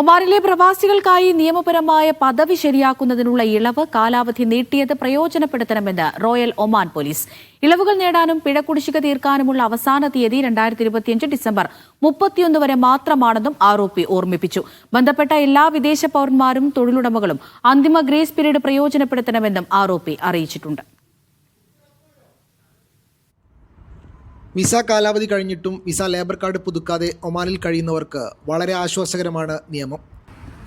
ഒമാനിലെ പ്രവാസികൾക്കായി നിയമപരമായ പദവി ശരിയാക്കുന്നതിനുള്ള ഇളവ് കാലാവധി നീട്ടിയത് പ്രയോജനപ്പെടുത്തണമെന്ന് റോയൽ ഒമാൻ പോലീസ്. ഇളവുകൾ നേടാനും പിഴ കുടിശ്ശിക തീർക്കാനുമുള്ള അവസാന തീയതി രണ്ടായിരത്തി ഇരുപത്തിയഞ്ച് ഡിസംബർ മുപ്പത്തിയൊന്ന് വരെ മാത്രമാണെന്നും ആരോപി ഓർമ്മിപ്പിച്ചു. ബന്ധപ്പെട്ട എല്ലാ വിദേശ പൗരന്മാരും തൊഴിലുടമകളും അന്തിമ ഗ്രേസ് പീരീഡ് പ്രയോജനപ്പെടുത്തണമെന്നും ആരോപി അറിയിച്ചിട്ടുണ്ട്. വിസ കാലാവധി കഴിഞ്ഞിട്ടും വിസ ലേബർ കാർഡ് പുതുക്കാതെ ഒമാനിൽ കഴിയുന്നവർക്ക് വളരെ ആശ്വാസകരമാണ് നിയമം.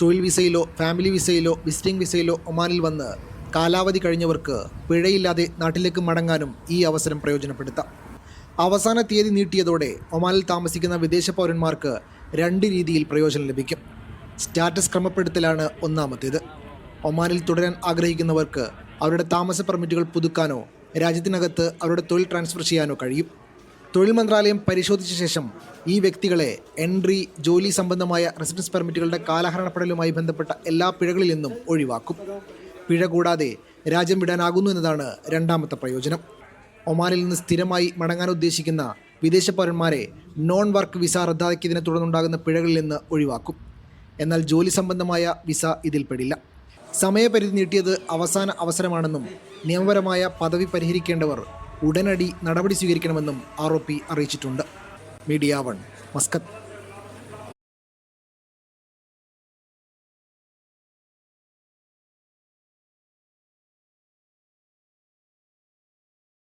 തൊഴിൽ വിസയിലോ ഫാമിലി വിസയിലോ വിസിറ്റിംഗ് വിസയിലോ ഒമാനിൽ വന്ന് കാലാവധി കഴിഞ്ഞവർക്ക് പിഴയില്ലാതെ നാട്ടിലേക്ക് മടങ്ങാനും ഈ അവസരം പ്രയോജനപ്പെടുത്താം. അവസാന തീയതി നീട്ടിയതോടെ ഒമാനിൽ താമസിക്കുന്ന വിദേശ പൗരന്മാർക്ക് രണ്ട് രീതിയിൽ പ്രയോജനം ലഭിക്കും. സ്റ്റാറ്റസ് ക്രമപ്പെടുത്തലാണ് ഒന്നാമത്തേത്. ഒമാനിൽ തുടരാൻ ആഗ്രഹിക്കുന്നവർക്ക് അവരുടെ താമസ പെർമിറ്റുകൾ പുതുക്കാനോ രാജ്യത്തിനകത്ത് അവരുടെ തൊഴിൽ ട്രാൻസ്ഫർ ചെയ്യാനോ കഴിയും. തൊഴിൽ മന്ത്രാലയം പരിശോധിച്ച ശേഷം ഈ വ്യക്തികളെ എൻട്രി ജോലി സംബന്ധമായ റെസിഡൻസ് പെർമിറ്റുകളുടെ കാലഹരണപ്പെടലുമായി ബന്ധപ്പെട്ട എല്ലാ പിഴകളിൽ നിന്നും ഒഴിവാക്കും. പിഴ കൂടാതെ രാജ്യം വിടാനാകുന്നു എന്നതാണ് രണ്ടാമത്തെ പ്രയോജനം. ഒമാനിൽ നിന്ന് സ്ഥിരമായി മടങ്ങാൻ ഉദ്ദേശിക്കുന്ന വിദേശ പൗരന്മാരെ നോൺ വർക്ക് വിസ റദ്ദാക്കിയതിനെ തുടർന്നുണ്ടാകുന്ന പിഴകളിൽ നിന്ന് ഒഴിവാക്കും. എന്നാൽ ജോലി സംബന്ധമായ വിസ ഇതിൽപ്പെടില്ല സമയപരിധി നീട്ടിയത് അവസാന അവസരമാണെന്നും നിയമപരമായ പദവി പരിഹരിക്കേണ്ടവർ ഉടനടി നടപടി സ്വീകരിക്കണമെന്നും ആർ അറിയിച്ചിട്ടുണ്ട്. Media One Muscat.